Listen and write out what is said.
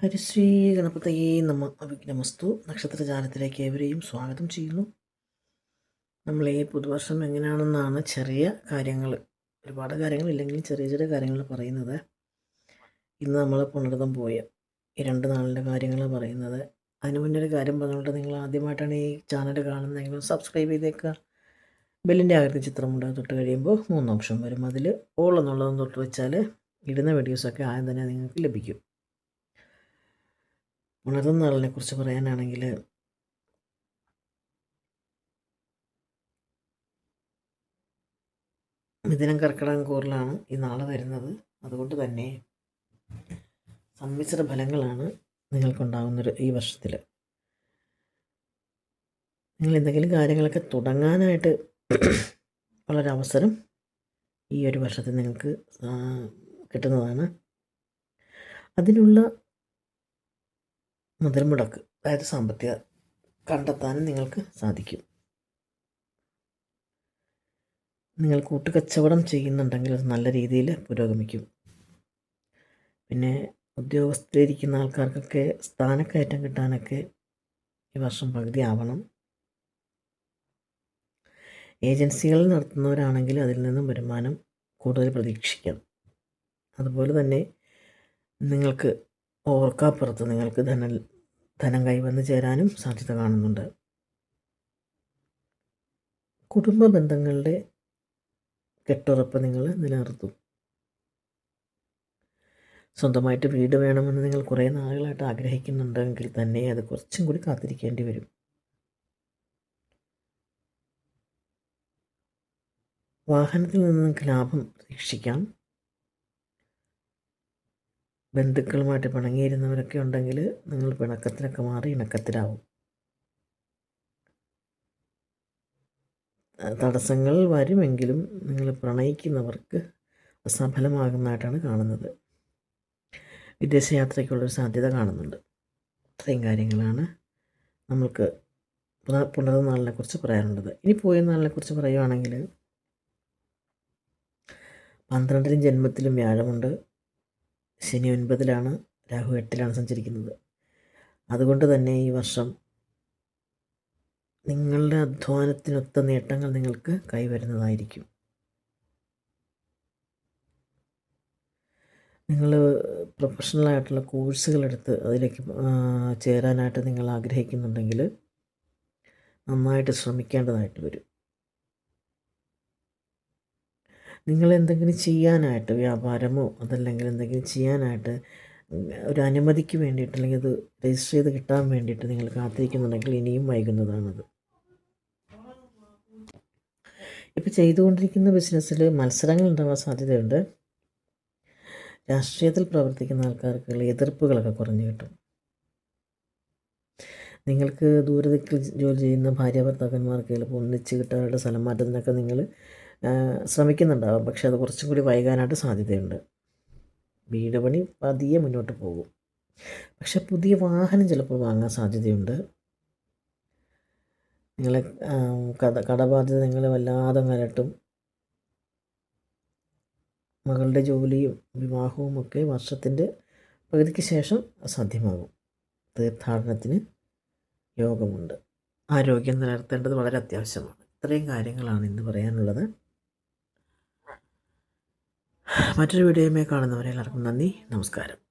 ഹരിശ്രീ ഗണപതയെ നമ അഭിജ്ഞമസ്തു നക്ഷത്രജാലത്തിലേക്ക് ഏവരെയും സ്വാഗതം ചെയ്യുന്നു. നമ്മൾ ഈ പുതുവർഷം എങ്ങനെയാണെന്നാണ് ചെറിയ കാര്യങ്ങൾ ഒരുപാട് കാര്യങ്ങളില്ലെങ്കിലും ചെറിയ ചെറിയ കാര്യങ്ങൾ പറയുന്നത്. ഇന്ന് നമ്മൾ പുണർതം പോയ. ഈ രണ്ട് നാളിന്റെ കാര്യങ്ങൾ പറയുന്നത്. അതിന് മുന്നേ ഒരു കാര്യം പറഞ്ഞുകൊണ്ട് നിങ്ങൾ ആദ്യമായിട്ടാണ് ഈ ചാനൽ കാണുന്നതെങ്കിൽ സബ്സ്ക്രൈബ് ചെയ്തേക്കുക. ബെല്ലിന്റെ ആകൃതി ചിത്രമുണ്ട്. തൊട്ട് കഴിയുമ്പോൾ മൂന്ന് ഓപ്ഷൻ വരും. അതിൽ ഓൾ എന്നുള്ളതും തൊട്ട് വെച്ചാൽ ഇടുന്ന വീഡിയോസൊക്കെ ആദ്യം തന്നെ നിങ്ങൾക്ക് ലഭിക്കും. ഉണർന്ന ആളിനെ കുറിച്ച് പറയാനാണെങ്കിൽ മിഥുനം കർക്കിടകം കൂറിലാണ് ഈ നാളെ വരുന്നത്. അതുകൊണ്ട് തന്നെ സമ്മിശ്ര ഫലങ്ങളാണ് നിങ്ങൾക്കുണ്ടാകുന്നൊരു ഈ വർഷത്തിൽ. നിങ്ങൾ എന്തെങ്കിലും കാര്യങ്ങളൊക്കെ തുടങ്ങാനായിട്ട് ഉള്ളൊരവസരം ഈ ഒരു വർഷത്തിൽ നിങ്ങൾക്ക് കിട്ടുന്നതാണ്. അതിനുള്ള മുതൽ മുടക്ക് അതായത് സാമ്പത്തിക കണ്ടെത്താനും നിങ്ങൾക്ക് സാധിക്കും. നിങ്ങൾ കൂട്ടുകച്ചവടം ചെയ്യുന്നുണ്ടെങ്കിൽ അത് നല്ല രീതിയിൽ പുരോഗമിക്കും. പിന്നെ ഉദ്യോഗസ്ഥരിക്കുന്ന ആൾക്കാർക്കൊക്കെ സ്ഥാനക്കയറ്റം കിട്ടാനൊക്കെ ഈ വർഷം പകുതി ആവണം. ഏജൻസികളിൽ നടത്തുന്നവരാണെങ്കിൽ അതിൽ നിന്നും വരുമാനം കൂടുതൽ പ്രതീക്ഷിക്കാം. അതുപോലെ തന്നെ നിങ്ങൾക്ക് ഓർക്കാപ്പുറത്ത് നിങ്ങൾക്ക് ധന ധനം കൈവന്നു ചേരാനും സാധ്യത കാണുന്നുണ്ട്. കുടുംബ ബന്ധങ്ങളുടെ കെട്ടുറപ്പ് നിങ്ങൾ നിലനിർത്തും. സ്വന്തമായിട്ട് വീട് വേണമെന്ന് നിങ്ങൾ കുറേ നാളുകളായിട്ട് ആഗ്രഹിക്കുന്നുണ്ടെങ്കിൽ തന്നെ അത് കുറച്ചും കൂടി കാത്തിരിക്കേണ്ടി വരും. വാഹനത്തിൽ നിന്ന് നിങ്ങൾക്ക് ലാഭം പ്രതീക്ഷിക്കാം ബന്ധുക്കളുമായിട്ട് പിണങ്ങിയിരുന്നവരൊക്കെ ഉണ്ടെങ്കിൽ നിങ്ങൾ പിണക്കത്തിനൊക്കെ മാറി ഇണക്കത്തിലാവും. തടസ്സങ്ങൾ വരുമെങ്കിലും നിങ്ങൾ പ്രണയിക്കുന്നവർക്ക് സഫലമാകുന്നതായിട്ടാണ് കാണുന്നത്. വിദേശയാത്രയ്ക്കുള്ളൊരു സാധ്യത കാണുന്നുണ്ട്. ഇത്രയും കാര്യങ്ങളാണ് നമ്മൾക്ക് പുനർനാളിനെക്കുറിച്ച് പറയാനുള്ളത്. ഇനി പോയ നാളിനെക്കുറിച്ച് പറയുവാണെങ്കിൽ പന്ത്രണ്ടിലും ജന്മത്തിലും വ്യാഴമുണ്ട്. ശനി ഒൻപതിലാണ് രാഹു എട്ടിലാണ് സഞ്ചരിക്കുന്നത്. അതുകൊണ്ട് തന്നെ ഈ വർഷം നിങ്ങളുടെ അധ്വാനത്തിനൊത്ത നേട്ടങ്ങൾ നിങ്ങൾക്ക് കൈവരുന്നതായിരിക്കും. നിങ്ങൾ പ്രൊഫഷണലായിട്ടുള്ള കോഴ്സുകളെടുത്ത് അതിലേക്ക് ചേരാനായിട്ട് നിങ്ങൾ ആഗ്രഹിക്കുന്നുണ്ടെങ്കിൽ നന്നായിട്ട് ശ്രമിക്കേണ്ടതായിട്ട് വരും. നിങ്ങൾ എന്തെങ്കിലും ചെയ്യാനായിട്ട് വ്യാപാരമോ അതല്ലെങ്കിൽ എന്തെങ്കിലും ചെയ്യാനായിട്ട് ഒരു അനുമതിക്ക് വേണ്ടിയിട്ട് അല്ലെങ്കിൽ അത് രജിസ്റ്റർ ചെയ്ത് കിട്ടാൻ വേണ്ടിയിട്ട് നിങ്ങൾ കാത്തിരിക്കുന്നുണ്ടെങ്കിൽ ഇനിയും വൈകുന്നതാണത്. ഇപ്പോൾ ചെയ്തുകൊണ്ടിരിക്കുന്ന ബിസിനസ്സിൽ മത്സരങ്ങൾ ഉണ്ടാവാൻ സാധ്യതയുണ്ട്. രാഷ്ട്രീയത്തിൽ പ്രവർത്തിക്കുന്ന ആൾക്കാർക്ക് എതിർപ്പുകളൊക്കെ കുറഞ്ഞു കിട്ടും. നിങ്ങൾക്ക് ദൂരദിക്കിൽ ജോലി ചെയ്യുന്ന ഭാര്യ ഭർത്താക്കന്മാർക്ക് ചിലപ്പോൾ ഒന്നിച്ച് കിട്ടാനുള്ള സ്ഥലം മാറ്റത്തിനൊക്കെ നിങ്ങൾ ശ്രമിക്കുന്നുണ്ടാവും. പക്ഷെ അത് കുറച്ചും കൂടി വൈകാനായിട്ട് സാധ്യതയുണ്ട്. വീട് പണി പതിയെ മുന്നോട്ട് പോകും. പക്ഷെ പുതിയ വാഹനം ചിലപ്പോൾ വാങ്ങാൻ സാധ്യതയുണ്ട്. നിങ്ങളെ കട കടബാധ്യത നിങ്ങളെ വല്ലാതെ വരട്ടും മകളുടെ ജോലിയും വിവാഹവും ഒക്കെ വർഷത്തിന്റെ പകുതിക്ക് ശേഷം സാധ്യമാകും. തീർത്ഥാടനത്തിന് യോഗമുണ്ട്. ആരോഗ്യം നിലനിർത്തേണ്ടത് വളരെ അത്യാവശ്യമാണ്. ഇത്രയും കാര്യങ്ങളാണ് ഇന്ന് പറയാനുള്ളത്. മറ്റൊരു വീഡിയോയുമായി കാണുന്നവരെ എല്ലാവർക്കും നന്ദി. നമസ്കാരം.